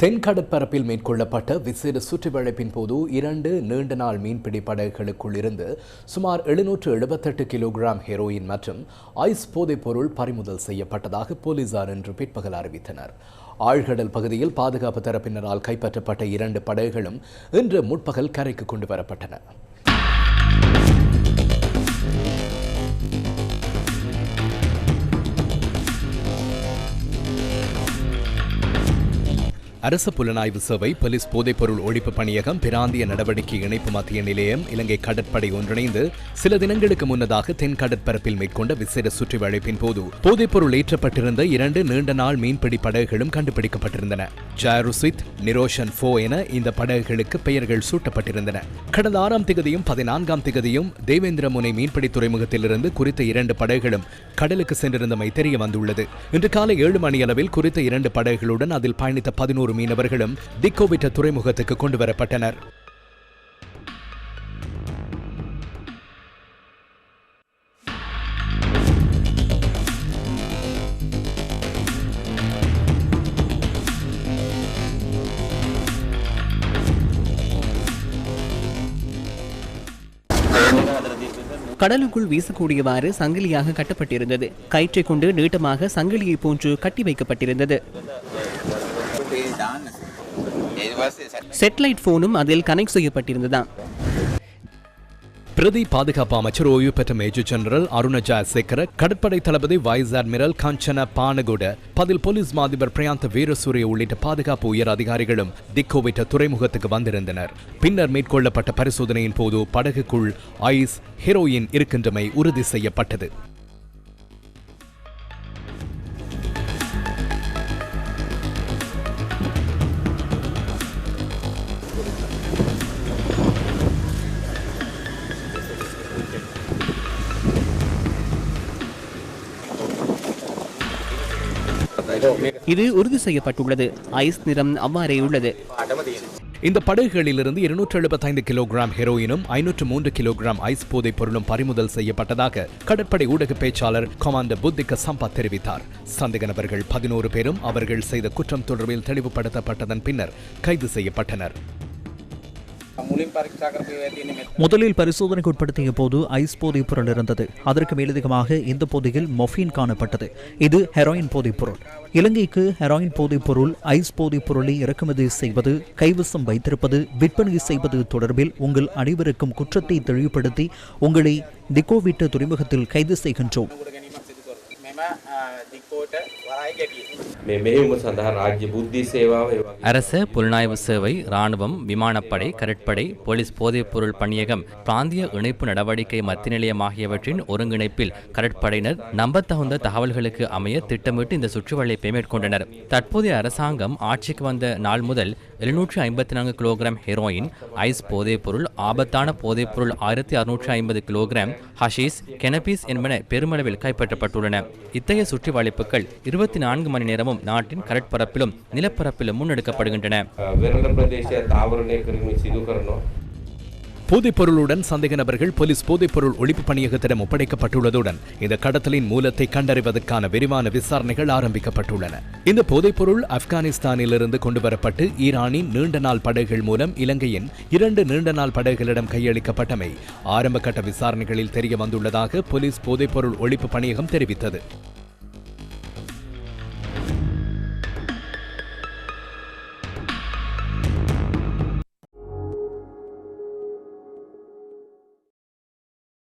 தென்கடற்பரப்பில் மேற்கொள்ளப்பட்ட விசேட சுற்றுவளைப்பின் போது இரண்டு நீண்ட நாள் மீன்பிடி படகுகளுக்குள் இருந்து சுமார் எழுநூற்று எழுபத்தெட்டு கிலோகிராம் ஹெரோயின் மற்றும் ஐஸ் போதைப் பொருள் பறிமுதல் செய்யப்பட்டதாக போலீசார் இன்று பிற்பகல் அறிவித்தனர். ஆழ்கடல் பகுதியில் பாதுகாப்பு தரப்பினரால் கைப்பற்றப்பட்ட இரண்டு படகுகளும் இன்று முற்பகல் கரைக்கு கொண்டு வரப்பட்டன. அரச புலனாய்வு சேவை போலீஸ் போதைப்பொருள் ஒழிப்பு பணியகம் பிராந்திய நடவடிக்கை இணைப்பு மத்திய நிலையம் இலங்கை கடற்படை ஒன்றிணைந்து சில தினங்களுக்கு முன்னதாக தென் கடற்பரப்பில் மேற்கொண்ட விசேட சுற்றி வளைப்பின் போது போதைப்பொருள் ஏற்றப்பட்டிருந்த இரண்டு நீண்ட நாள் மீன்பிடி படகுகளும் கண்டுபிடிக்கப்பட்டிருந்தன. ஜாருசித் நிரோஷன் ஃபோ என இந்த படகுகளுக்கு பெயர்கள் சூட்டப்பட்டிருந்தன. கடந்த ஆறாம் திகதியும் பதினான்காம் திகதியும் தேவேந்திர முனை மீன்பிடி துறைமுகத்திலிருந்து குறித்த இரண்டு படகுகளும் கடலுக்கு சென்றிருந்தமை தெரிய வந்துள்ளது. இன்று காலை ஏழு மணியளவில் குறித்த இரண்டு படகுகளுடன் அதில் பயணித்த பதினோரு மீனவர்களும் திக்கோவிட்ட துறைமுகத்துக்கு கொண்டு வரப்பட்டனர். கடலுக்குள் வீசக்கூடியவாறு சங்கிலியாக கட்டப்பட்டிருந்தது. கயிற்றை கொண்டு நீட்டமாக சங்கிலியை போன்று கட்டி வைக்கப்பட்டிருந்தது. செட்டலைட் போனும் அதில் கனெக்ட் செய்யப்பட்டிருந்ததான் பிரதி பாதுகாப்பு அமைச்சர் ஓய்வு பெற்ற மேஜர் ஜெனரல் அருண ஜெயசேகர கடற்படை தளபதி வைஸ் அட்மிரல் காஞ்சன பானகுட பதில் போலீஸ் மாதிபர் பிரயாந்த வீரசூரிய உள்ளிட்ட பாதுகாப்பு உயர் அதிகாரிகளும் திக்கோவிட்ட துறைமுகத்துக்கு வந்திருந்தனர். பின்னர் மேற்கொள்ளப்பட்ட பரிசோதனையின் போது படகுக்குள் ஐஸ் ஹெரோயின் இருக்கின்றமை உறுதி செய்யப்பட்டது. இது உறுதி செய்யப்பட்டுள்ளது. ஐஸ் நிறம் அவ்வாறே உள்ளது. இந்த படகுகளிலிருந்து இருநூற்று எழுபத்தைந்து கிலோகிராம் ஹெரோயினும் ஐநூற்று மூன்று கிலோகிராம் ஐஸ் போதைப் பொருளும் பறிமுதல் செய்யப்பட்டதாக கடற்படை ஊடக பேச்சாளர் கமாண்டர் புத்திக சம்பா தெரிவித்தார். சந்தேக நபர்கள் பதினோரு பேரும் அவர்கள் செய்த குற்றம் தொடர்பில் தெளிவுபடுத்தப்பட்டதன் பின்னர் கைது செய்யப்பட்டனர். முதலில் பரிசோதனைக்கு உட்படுத்திய போது ஐஸ் போதைப் பொருள் இருந்தது. அதற்கு மேலதிகமாக இந்த போதையில் மொஃபின் காணப்பட்டது. இது ஹெராயின் போதைப் பொருள். இலங்கைக்கு ஹெராயின் போதைப் பொருள் ஐஸ் போதைப் பொருளை இறக்குமதி செய்வது கைவசம் வைத்திருப்பது விற்பனை செய்வது தொடர்பில் உங்கள் அனைவருக்கும் குற்றத்தை தெளிவுபடுத்தி உங்களை திக்கோவிட்ட துறைமுகத்தில் கைது செய்கின்றோம். அரச புலனாய்வு சேவை ராணுவம் விமானப்படை கடற்படை போலீஸ் போதைப்பொருள் பணியகம் பிராந்திய இணைப்பு நடவடிக்கை மத்திய நிலையம் ஆகியவற்றின் ஒருங்கிணைப்பில் கடற்படையினர் நம்பத்தகுந்த தகவல்களுக்கு அமைய திட்டமிட்டு இந்த சுற்றுவளைப்பை மேற்கொண்டனர் தற்போதைய அரசாங்கம் ஆட்சிக்கு வந்த நாள் முதல் எழுநூற்று ஐம்பத்தி நான்கு கிலோகிராம் ஹெரோயின் ஐஸ் போதைப்பொருள் ஆபத்தான போதைப்பொருள் ஆயிரத்தி அறுநூற்று ஐம்பது கிலோகிராம் ஹஷீஸ் கெனபீஸ் என்பன பெருமளவில் கைப்பற்றப்பட்டுள்ளன. இத்தகைய பங்களிப்புகள் இருபத்தி நான்கு மணி நேரமும் நாட்டின் கடற்பரப்பிலும் நிலப்பரப்பிலும் முன்னெடுக்கப்படுகின்றன. போதைப்பொருளுடன் சந்தேக நபர்கள் போலீஸ் போதைப்பொருள் ஒழிப்பு பணியகத்திடம் ஒப்படைக்கப்பட்டுள்ளதுடன் இந்த கடத்தலின் மூலத்தை கண்டறிவதற்கான விரிவான விசாரணைகள் ஆரம்பிக்கப்பட்டுள்ளன. இந்த போதைப்பொருள் ஆப்கானிஸ்தானிலிருந்து கொண்டுவரப்பட்டு ஈரானின் நீண்ட நாள் படகுகள் மூலம் இலங்கையின் இரண்டு நீண்ட நாள் படகுகளிடம் கையளிக்கப்பட்டமை ஆரம்பகட்ட விசாரணைகளில் தெரிய வந்துள்ளதாக போலீஸ் போதைப்பொருள் ஒழிப்பு பணியகம் தெரிவித்தது.